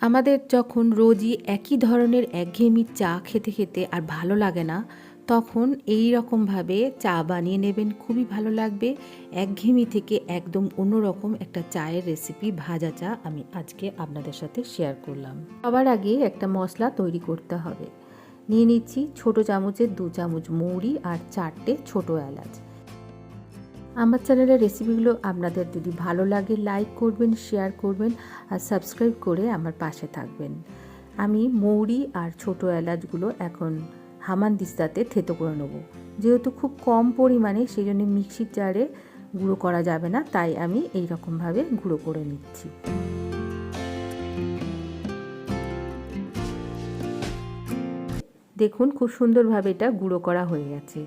আমাদের যখন রোজই একই ধরনের একঘেয়েমি চা খেতে খেতে আর ভালো লাগে না, তখন এই রকমভাবে চা বানিয়ে নেবেন, খুবই ভালো লাগবে। একঘেয়েমি থেকে একদম অন্যরকম একটা চায়ের রেসিপি ভাজা চা আমি আজকে আপনাদের সাথে শেয়ার করলাম। সবার আগে একটা মশলা তৈরি করতে হবে। নিয়ে নিচ্ছি ছোট চামচের দু চামচ মৌরি আর চারটে ছোট এলাচ। আমার চ্যানেলের রেসিপিগুলো আপনাদের যদি ভালো লাগে লাইক করবেন শেয়ার করবেন আর সাবস্ক্রাইব করে আমার পাশে থাকবেন। আমি মৌরি আর ছোট এলাচগুলো এখন হামান দিস্তাতে থেতো করে নেব। যেহেতু খুব কম পরিমাণে সেই জন্য মিক্সির জারে গুঁড়ো করা যাবে না, তাই আমি এই রকমভাবে গুঁড়ো করে নিচ্ছি। দেখুন, খুব সুন্দরভাবে এটা গুঁড়ো করা হয়ে গেছে।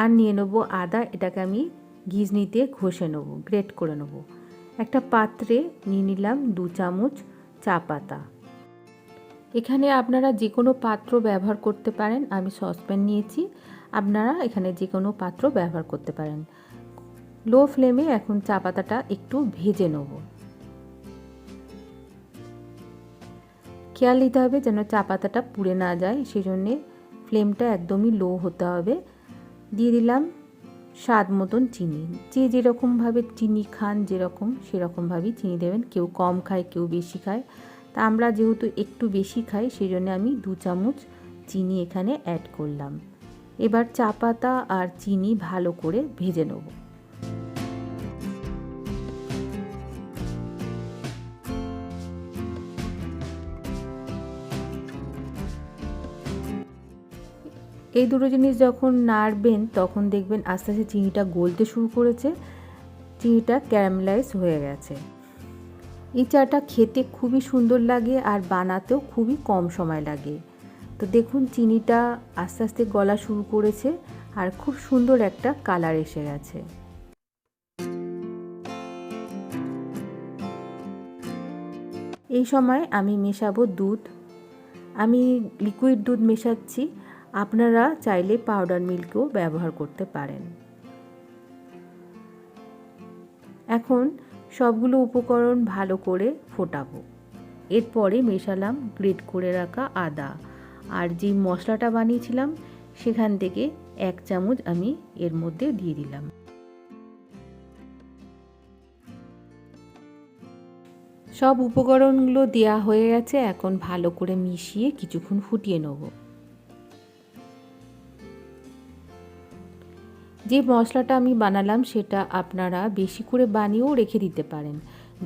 আর নিয়ে নেব আদা, এটাকে আমি ঘিজনিতে ঘষে নেব, গ্রেট করে নেব। একটা পাত্রে নিয়ে নিলাম দু চামচ চা পাতা। এখানে আপনারা যে কোনো পাত্র ব্যবহার করতে পারেন, আমি সসপ্যান নিয়েছি। আপনারা এখানে যে কোনো পাত্র ব্যবহার করতে পারেন। লো ফ্লেমে এখন চা পাতাটা একটু ভেজে নেব। খেয়াল নিতে হবে যেন চা পাতাটা পুড়ে না যায় সেই জন্যে ফ্লেমটা একদমই লো হতে হবে। দিয়ে দিলাম স্বাদ মতন চিনি। যে যেরকমভাবে চিনি খান যেরকম সেরকমভাবেই চিনি দেবেন। কেউ কম খায়, কেউ বেশি খায়। তা আমরা যেহেতু একটু বেশি খাই সেই জন্য আমি দু চামচ চিনি এখানে অ্যাড করলাম। এবার চা পাতা আর চিনি ভালো করে ভেজে নেব। এই দুটো জিনিস যখন নাড়বেন, তখন দেখবেন আস্তে আস্তে চিনিটা গলতে শুরু করেছে। চিনিটা ক্যারামেলাইজ হয়ে গেছে। এই চাটা খেতে খুবই সুন্দর লাগে আর বানাতেও খুবই কম সময় লাগে। তো দেখুন, চিনিটা আস্তে আস্তে গলা শুরু করেছে আর খুব সুন্দর একটা কালার এসে গেছে। এই সময় আমি মেশাবো দুধ। আমি লিকুইড দুধ মেশাচ্ছি। আপনারা চাইলে পাউডার মিল্কও ব্যবহার করতে পারেন। এখন সবগুলো উপকরণ ভালো করে ফোটাবো। এরপরে মেশালাম, গ্রেট করে রাখা আদা। আর যে মশলাটা বানিয়েছিলাম, সেখান থেকে এক চামচ আমি এর মধ্যে দিয়ে দিলাম। সব উপকরণগুলো দেওয়া হয়ে গেছে, এখন ভালো করে মিশিয়ে কিছুক্ষণ ফুটিয়ে নেব। যে মশলাটা আমি বানালাম সেটা আপনারা বেশি করে বানিয়েও রেখে দিতে পারেন।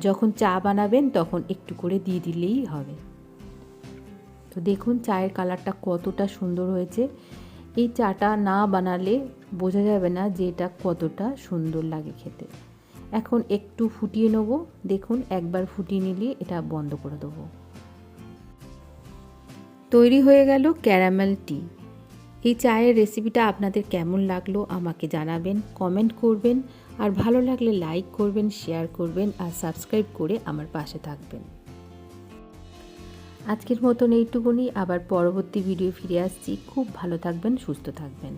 যখন চা বানাবেন তখন একটু করে দিয়ে দিলেই হবে। তো দেখুন চায়ের কালারটা কতটা সুন্দর হয়েছে। এই চাটা না বানালে বোঝা যাবে না যে এটা কতটা সুন্দর লাগে খেতে। এখন একটু ফুটিয়ে নেব। দেখুন একবার ফুটিয়ে নিলে এটা বন্ধ করে দেবো। তৈরি হয়ে গেল ক্যারামেল টি। এই চায়ের রেসিপিটা আপনাদের কেমন লাগল আমাকে জানাবেন কমেন্ট করবেন, আর ভালো লাগলে লাইক করবেন শেয়ার করবেন, আর সাবস্ক্রাইব করে আমার পাশে থাকবেন। আজকের মতন এইটুকুনি, আবার পরবর্তী ভিডিও ফিরে আসছি। খুব ভালো থাকবেন, সুস্থ থাকবেন।